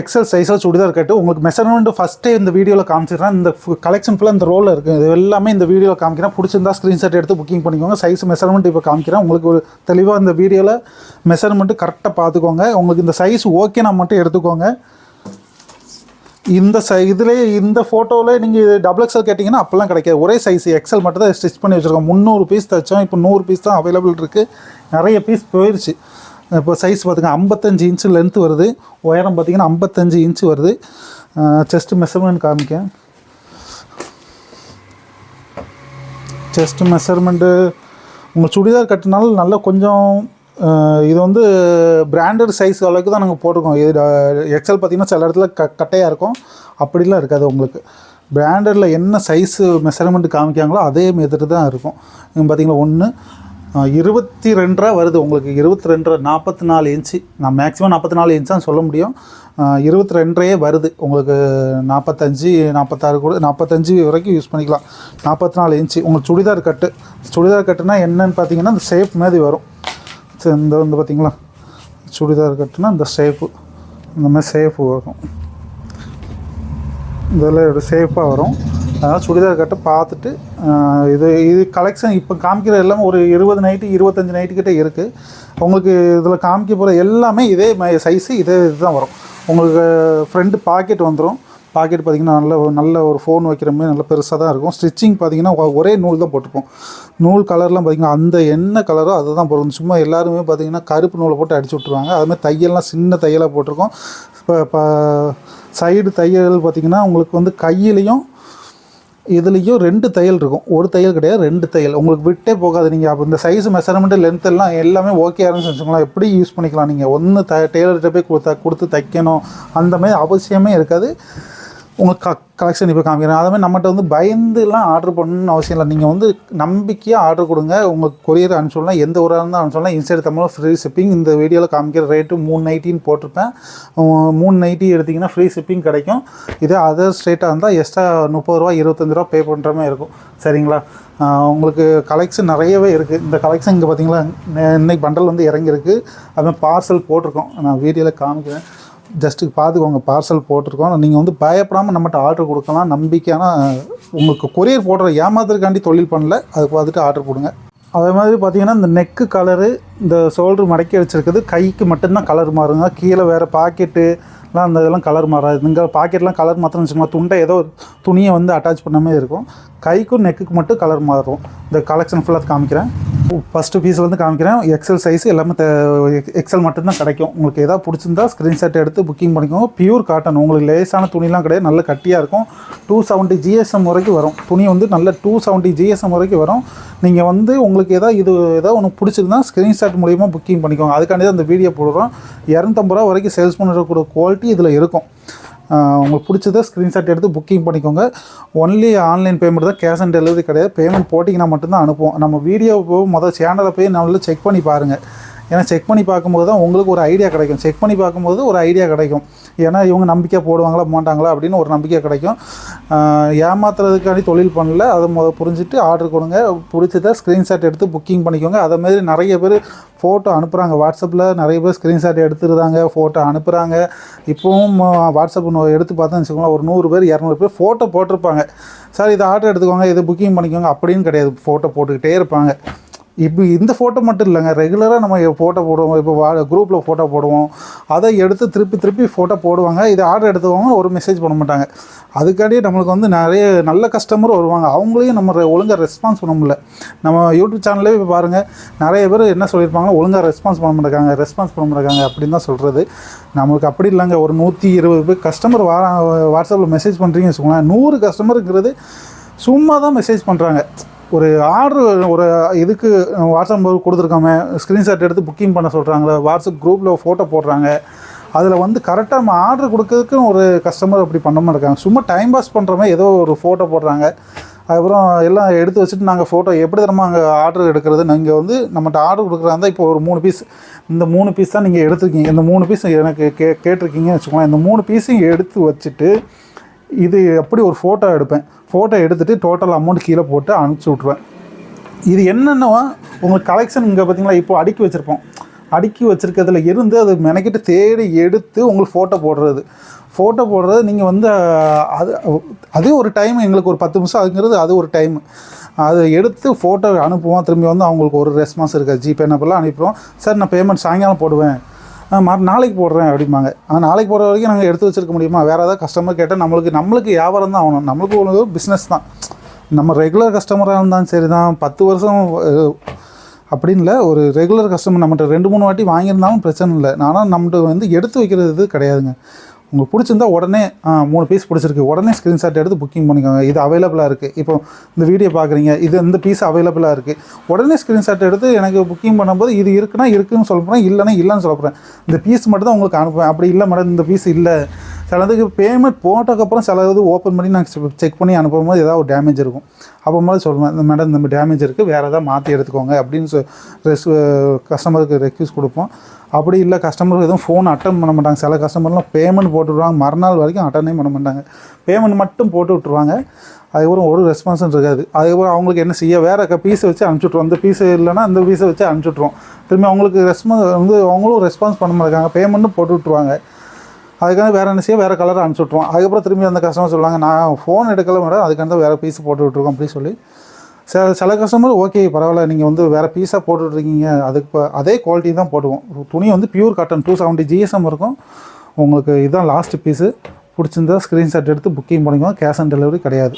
XL சைஸாக சுடிதார் கட்டு. உங்களுக்கு measurement ஃபஸ்ட்டே இந்த வீடியோவில் காமிச்சிடுறேன். இந்த கலெக்ஷன் ஃபுல்லாக இந்த ரோலில் இருக்குது இது எல்லாமே இந்த வீடியோவில் காமிக்கிறேன். பிடிச்சிருந்தா ஸ்க்ரீன்ஷாட் எடுத்து புக்கிங் பண்ணிக்கோங்க. சைஸ் மெஷர்மெண்ட் இப்போ காமிக்கிறேன். உங்களுக்கு ஒரு தெளிவாக இந்த வீடியோவில் மெஷர்மெண்ட்டு கரெக்டாக பார்த்துக்கோங்க உங்களுக்கு இந்த சைஸ் ஓகேனா மட்டும் எடுத்துக்கோங்க. இந்த சை இதுலேயே இந்த ஃபோட்டோவில் நீங்கள் டபுள் எக்ஸல் கேட்டிங்கன்னா அப்போல்லாம் கிடைக்காது. ஒரே சைஸ் எக்ஸல் மட்டும் தான் ஸ்டிச் பண்ணி வச்சுருக்கோம். முந்நூறு பீஸ் தைச்சோம். இப்போ நூறு பீஸ் தான் அவைலபிள் இருக்குது நிறைய பீஸ் போயிடுச்சு இப்போ சைஸ் பார்த்திங்கன்னா ஐம்பத்தஞ்சு இன்ச்சு லென்த் வருது. உயரம் பார்த்தீங்கன்னா ஐம்பத்தஞ்சு இன்ச்சு வருது. செஸ்ட் மெஷர்மெண்ட் காமிக்க செஸ்ட் மெஷர்மெண்ட்டு உங்கள் சுடிதார் கட்டினாலும் நல்லா கொஞ்சம் இது வந்து பிராண்டட் சைஸ் அளவுக்கு தான் நாங்கள் போட்டிருக்கோம். இது எக்ஸல் பார்த்தீங்கன்னா சில இடத்துல க கட்டையாக இருக்கும். அப்படிலாம் இருக்காது உங்களுக்கு. பிராண்டடில் என்ன சைஸு மெஷர்மெண்ட் காமிக்காங்களோ அதே மெத்தடு தான் இருக்கும். இங்கே பார்த்திங்கன்னா ஒன்று இருபத்தி ரெண்டரை வருது. உங்களுக்கு இருபத்தி ரெண்டரை நாற்பத்தி நாலு இன்ச்சு. நான் மேக்ஸிமம் நாற்பத்தி நாலு இன்ச் தான் சொல்ல முடியும். இருபத்தி ரெண்டரையே வருது. உங்களுக்கு நாற்பத்தஞ்சு நாற்பத்தாறு கூட நாற்பத்தஞ்சு வரைக்கும் யூஸ் பண்ணிக்கலாம். நாற்பத்தி நாலு இன்ச்சு. உங்களுக்கு சுடிதார் கட்டு. சுடிதார் கட்டுனா என்னன்னு பார்த்தீங்கன்னா இந்த ஷேப் மாதிரி வரும். சரி, இந்த வந்து பார்த்தீங்களா? சுடிதார் கட்டுனா இந்த ஷேப்பு இந்த மாதிரி ஷேப்பு வரும். இதெல்லாம் சேஃபாக வரும். அதனால் சுடிதார் கட்டை பார்த்துட்டு இது இது கலெக்ஷன் இப்போ காமிக்கிற எல்லாமே ஒரு இருபது நைட்டு இருபத்தஞ்சி நைட்டு கிட்டே இருக்குது உங்களுக்கு இதில் காமிக்க போகிற எல்லாமே இதே சைஸு இதே இதுதான் வரும். உங்களுக்கு ஃப்ரண்ட் பாக்கெட் வந்துடும் பாக்கெட் பார்த்தீங்கன்னா நல்ல ஒரு- நல்ல ஒரு ஃபோன் வைக்கிற மாதிரி நல்ல பெருசாக தான் இருக்கும். ஸ்டிச்சிங் பார்த்தீங்கன்னா ஒரே நூல் தான் போட்டுப்போம். நூல் கலர்லாம் பார்த்திங்கன்னா அந்த என்ன கலரோ அதுதான் போடணும் சும்மா எல்லாருமே பார்த்திங்கன்னா கருப்பு நூலை போட்டு அடிச்சு விட்ருவாங்க அதுமாதிரி தையல்லாம் சின்ன தையலாக போட்டிருக்கோம். இப்போ இப்போ சைடு தையல் பார்த்தீங்கன்னா உங்களுக்கு வந்து கையிலையும் இதுலேயும் ரெண்டு தையல் இருக்கும். ஒரு தையல் கிடையாது ரெண்டு தையல். உங்களுக்கு விட்டே போகாது. நீங்கள் அப்போ இந்த சைஸ் மெஷர்மெண்ட்டு லென்த் எல்லாம் எல்லாமே ஓகே ஆரம்பிச்சு வச்சுக்கலாம் எப்படி யூஸ் பண்ணிக்கலாம் நீங்கள் ஒன்று த டெய்லர்கிட்ட போய் கொடுத்தா கொடுத்து தைக்கணும். அந்த மாதிரி அவசியமே இருக்காது. உங்களுக்கு க கலெக்ஷன் இப்போ காமிக்கிறேன். அதே மாதிரி நம்மகிட்ட வந்து பயந்துலாம் ஆர்டர் பண்ணணும்னு அவசியம் இல்லை. நீங்கள் வந்து நம்பிக்கையாக ஆர்டர் கொடுங்க. உங்களுக்கு கொரியர் அனுப்பிச்சோம்னா எந்த ஊராக இருந்தால் அனுப்பிச்சோம்னா இன்சைட் தமிழ் ஃப்ரீ ஷிப்பிங் இந்த வீடியோவில் காமிக்கிற ரேட்டு மூணு நைட்டின்னு போட்டிருப்பேன். மூணு நைட்டி எடுத்திங்கன்னா ஃப்ரீ ஷிப்பிங் கிடைக்கும். இதே அதர் ஸ்டேட்டாக இருந்தால் எக்ஸ்ட்ரா முப்பது ரூபா இருபத்தஞ்சு ரூபா பே பண்ணுற மாதிரி இருக்கும். சரிங்களா? உங்களுக்கு கலெக்ஷன் நிறையவே இருக்குது இந்த கலெக்ஷன் இங்கே பார்த்தீங்களா இன்னைக்கு பண்டல் வந்து இறங்கியிருக்கு. அதுமாதிரி பார்சல் போட்டிருக்கோம். நான் வீடியோவில் காமிக்கிறேன். ஜஸ்ட்டு பார்த்துக்கோங்க பார்சல் போட்டிருக்கோம். நீங்கள் வந்து பயப்படாமல் நம்மகிட்ட ஆர்டர் கொடுக்கலாம். நம்பிக்கையான உங்களுக்கு கொரியர் போடுற ஏமாத்துறதுக்காண்டி தொழில் பண்ணல. அதுக்கு பார்த்துட்டு ஆர்டர் கொடுங்க அதே மாதிரி பார்த்தீங்கன்னா இந்த நெக்கு கலரு இந்த ஷோல்டர் மடக்கி வச்சுருக்குது கைக்கு மட்டும்தான் கலர் மாறுங்க. கீழே வேறு பாக்கெட்டுலாம் அந்த இதெல்லாம் கலர் மாறாது. இங்கே பாக்கெட்லாம் கலர் மாத்திரம் வச்சுக்கோங்க. துண்டை ஏதோ ஒரு துணியை வந்து அட்டாச் பண்ண இருக்கும். கைக்கும் நெக்குக்கு மட்டும் கலர் மாறும். இந்த கலெக்ஷன் ஃபுல்லாக காமிக்கிறேன். ஃபஸ்ட்டு பீஸ் வந்து காமிக்கிறேன். எக்ஸல் சைஸ் எல்லாமே எக்ஸல் மட்டும்தான் கிடைக்கும். உங்களுக்கு எதாவது பிடிச்சிருந்தா ஸ்க்ரீன்ஷாட் எடுத்து புக்கிங் பண்ணிக்கோங்க. பியூர் காட்டன் உங்களுக்கு லேசான துணிலாம் கிடையாது. நல்ல கட்டியாக இருக்கும். டூ செவன்ட்டி ஜிஎஸ்எம் வரைக்கும் வரும். துணி வந்து நல்ல டூ செவன்ட்டி ஜிஎஸ்எம் வரைக்கும் வரும். நீங்கள் வந்து உங்களுக்கு எதாவது இது ஏதாவது ஒன்று பிடிச்சிருந்தா ஸ்க்ரீன்ஷாட் மூலியமாக புக்கிங் பண்ணிக்கோங்க. அதுக்காண்டி தான் அந்த வீடியோ போடுறோம். இரநூத்தம்பது ரூபா வரைக்கும் சேல்ஸ் பண்ணுறக்கூடிய குவாலிட்டி இதில் இருக்கும். உங்களுக்கு பிடிச்சதை ஸ்க்ரீன்ஷாட் எடுத்து புக்கிங் பண்ணிக்கோங்க. ஒன்லி ஆன்லைன் பேமெண்ட் தான் கேஷ் ஆன் டெலிவரி கிடையாது. பேமெண்ட் போட்டிங்கன்னா மட்டும்தான் அனுப்புவோம். நம்ம வீடியோ போய் முதல் சேனலை போய் நல்லா செக் பண்ணி பாருங்கள் ஏன்னா செக் பண்ணி பார்க்கும்போது தான் உங்களுக்கு ஒரு ஐடியா கிடைக்கும். செக் பண்ணி பார்க்கும்போது ஒரு ஐடியா கிடைக்கும். ஏன்னா இவங்க நம்பிக்கை போடுவாங்களா மாட்டாங்களா அப்படின்னு ஒரு நம்பிக்கை கிடைக்கும். ஏமாத்துறதுக்காண்டி தொழில் பண்ணல. அதை முத புரிஞ்சுட்டு ஆர்டர் கொடுங்க. பிடிச்சதை ஸ்க்ரீன்ஷாட் எடுத்து புக்கிங் பண்ணிக்கோங்க. அதே மாதிரி நிறைய பேர் ஃபோட்டோ அனுப்புகிறாங்க வாட்ஸ்அப்பில் நிறைய பேர் ஸ்க்ரீன்ஷாட் எடுத்துருந்தாங்க ஃபோட்டோ அனுப்புகிறாங்க இப்போவும் வாட்ஸ்அப் எடுத்து பார்த்தோன்னு வச்சுக்கோங்களேன் ஒரு நூறு பேர் இரநூறு பேர் ஃபோட்டோ போட்டிருப்பாங்க. சார் இதை ஆர்டர் எடுத்துக்கோங்க இதை புக்கிங் பண்ணிக்கோங்க அப்படின்னு கிடையாது. ஃபோட்டோ போட்டுக்கிட்டே இருப்பாங்க. இப்போ இந்த ஃபோட்டோ மட்டும் இல்லைங்க. ரெகுலராக நம்ம ஃபோட்டோ போடுவோம். இப்போ வா குரூப்பில் ஃபோட்டோ போடுவோம். அதை எடுத்து திருப்பி திருப்பி ஃபோட்டோ போடுவாங்க. இதை ஆர்டர் எடுத்துவாங்க ஒரு மெசேஜ் பண்ண மாட்டாங்க. அதுக்காண்டியே நம்மளுக்கு வந்து நிறைய நல்ல கஸ்டமரும் வருவாங்க. அவங்களையும் நம்ம ரெ- ஒழுங்கா ரெஸ்பான்ஸ் பண்ண முடியல. நம்ம யூடியூப் சேனல்லே இப்போ பாருங்கள் நிறைய பேர் என்ன சொல்லியிருப்பாங்க ஒழுங்காக ரெஸ்பான்ஸ் பண்ண மாட்டாங்க ரெஸ்பான்ஸ் பண்ண மாட்டாங்க அப்படின்னு தான் சொல்கிறது நம்மளுக்கு அப்படி இல்லைங்க. ஒரு நூற்றி இருபது பேர் கஸ்டமர் வா வாட்ஸ்அப்பில் மெசேஜ் பண்ணுறீங்கன்னு வச்சுக்கோங்களேன். நூறு கஸ்டமருங்கிறது சும்மா தான் மெசேஜ் பண்ணுறாங்க ஒரு ஆர்டர் ஒரு இதுக்கு வாட்ஸ்அப் நம்பர் கொடுத்துருக்காம ஸ்க்ரீன்ஷாட் எடுத்து புக்கிங் பண்ண சொல்கிறாங்களே வாட்ஸ்அப் குரூப்பில் ஃபோட்டோ போடுறாங்க. அதில் வந்து கரெக்டாக நம்ம ஆர்டர் கொடுக்கறதுக்கும் ஒரு கஸ்டமர் அப்படி பண்ணாமல் இருக்காங்க. சும்மா டைம் பாஸ் பண்ணுற மாதிரி ஏதோ ஒரு ஃபோட்டோ போடுறாங்க. அதுக்கப்புறம் எல்லாம் எடுத்து வச்சுட்டு நாங்கள் ஃபோட்டோ எப்படி தரமா அங்கே ஆர்டர் எடுக்கிறது? நீங்கள் வந்து நம்மகிட்ட ஆர்டர் கொடுக்குறாந்தா இப்போ ஒரு மூணு பீஸ் இந்த மூணு பீஸ் தான் நீங்கள் எடுத்துருக்கீங்க. இந்த மூணு பீஸ் எனக்கு கே கேட்டிருக்கீங்கன்னு வச்சுக்கோங்களேன். இந்த மூணு பீஸையும் எடுத்து வச்சுட்டு இது அப்படி ஒரு ஃபோட்டோ எடுப்பேன்? ஃபோட்டோ எடுத்துகிட்டு டோட்டல் அமௌண்ட் கீழே போட்டு அனுப்பிச்சி விட்ருவேன் இது என்னென்னா உங்களுக்கு கலெக்ஷன் இங்கே பார்த்தீங்களா? இப்போ அடுக்கி வச்சுருப்போம். அடுக்கி வச்சுருக்கிறதுல இருந்து அது மெனக்கிட்டு தேடி எடுத்து உங்களுக்கு ஃபோட்டோ போடுறது. ஃபோட்டோ போடுறது நீங்கள் வந்து அது அதே ஒரு டைம் எங்களுக்கு ஒரு பத்து நிமிஷம் அதுங்கிறது அது ஒரு டைம் அதை எடுத்து ஃபோட்டோ அனுப்புவோம். திரும்பி வந்து அவங்களுக்கு ஒரு ரெஸ்பான்ஸ் இருக்காது ஜிபே நம்பர்லாம் அனுப்பிடுவோம். சார் நான் பேமெண்ட் சாயங்காலம் போடுவேன். நாளைக்கு போடுறேன் அப்படிம்பாங்க. ஆனால் நாளைக்கு போடுற வரைக்கும் நாங்கள் எடுத்து வச்சிருக்க முடியுமா? வேறு ஏதாவது கஸ்டமர் கேட்டால் நம்மளுக்கு நம்மளுக்கு வியாபாரம் தான் ஆகணும். நம்மளுக்கு ஒரு பிஸ்னஸ் தான். நம்ம ரெகுலர் கஸ்டமராக இருந்தாலும் சரி தான் பத்து வருஷம் அஹ், அப்படின்னு இல்லை ஒரு ரெகுலர் கஸ்டமர் நம்மகிட்ட ரெண்டு மூணு வாட்டி வாங்கியிருந்தாலும் பிரச்சனை இல்லை. ஆனால் நம்மகிட்ட வந்து எடுத்து வைக்கிறது இது கிடையாதுங்க. உங்களுக்கு பிடிச்சிருந்தா உடனே ஆ, மூணு பீஸ் பிடிச்சிருக்கு. உடனே ஸ்க்ரீன்ஷாட் எடுத்து புக்கிங் பண்ணிக்கோங்க. இது அவைலபிளாக இருக்குது இப்போ இந்த வீடியோ பார்க்குறீங்க இது இந்த பீஸ் அவைலபிளாக இருக்குது உடனே ஸ்க்ரீன்ஷாட் எடுத்து எனக்கு புக்கிங் பண்ணும்போது இது இருக்குன்னா இருக்குன்னு சொல்ல போகிறேன் இல்லைன்னா இல்லைன்னு சொல்ல போகிறேன் இந்த பீஸ் மட்டும் தான் உங்களுக்கு அனுப்புவேன். அப்படி இல்லை மேடம் இந்த பீஸ் இல்லை. சிலதுக்கு பேமெண்ட் போட்டதுக்கப்புறம் சில இது ஓப்பன் பண்ணி நான் செக் பண்ணி அனுப்பும்போது ஏதாவது ஒரு டேமேஜ் இருக்கும். அப்போ மாதிரி சொல்லுவேன் இந்த மேடம் இந்த டேமேஜ் இருக்குது வேறு எதாவது மாற்றி எடுத்துக்கோங்க அப்படின்னு சொ ரெஸ் கஸ்டமருக்கு ரெக்யூஸ் கொடுப்போம். அப்படி இல்லை கஸ்டமருக்கு எதுவும் ஃபோன் அட்டன் பண்ண மாட்டாங்க. சில கஸ்டமர்லாம் பேமெண்ட் போட்டு விட்ருவாங்க மறுநாள் வரைக்கும் அட்டனே பண்ண மாட்டாங்க. பேமெண்ட் மட்டும் போட்டு விட்ருவாங்க அதுக்கப்புறம் ஒரு ரெஸ்பான்ஸும் இருக்காது. அதுக்கப்புறம் அவங்களுக்கு என்ன செய்ய வேறு பீஸை வச்சு அனுப்பிச்சுட்ருவோம் அந்த பீஸ் இல்லைன்னா அந்த பீஸை வச்சு அனுப்பிச்சுட்ருவோம் திரும்பி அவங்களுக்கு ரெஸ்பான்ஸ் வந்து அவங்களும் ரெஸ்பான்ஸ் பண்ண மாட்டாங்க. பேமெண்ட்டும் போட்டு விட்ருவாங்க அதுக்காக வேறு என்ன செய்ய வேறு கலர் அனுப்பிச்சுட்ருவோம் அதுக்கப்புறம் திரும்பி அந்த கஸ்டமர் சொல்லுவாங்க நான் ஃபோன் எடுக்கல மேடம். அதுக்காக வேறு பீஸ் போட்டு விட்ருக்கோம் அப்படின்னு சொல்லி சில சில கஸ்டமர் ஓகே பரவாயில்ல நீங்கள் வந்து வேறு பீஸாக போட்டுட்ருக்கீங்க அதுக்கு இப்போ அதே குவாலிட்டி தான் போடுவோம். துணி வந்து pure cotton two seventy GSM இருக்கும். உங்களுக்கு இதுதான் லாஸ்ட் பீஸு பிடிச்சிருந்தா ஸ்க்ரீன்ஷாட் எடுத்து புக்கிங் பண்ணிக்கோங்க. கேஷ் ஆன் டெலிவரி கிடையாது.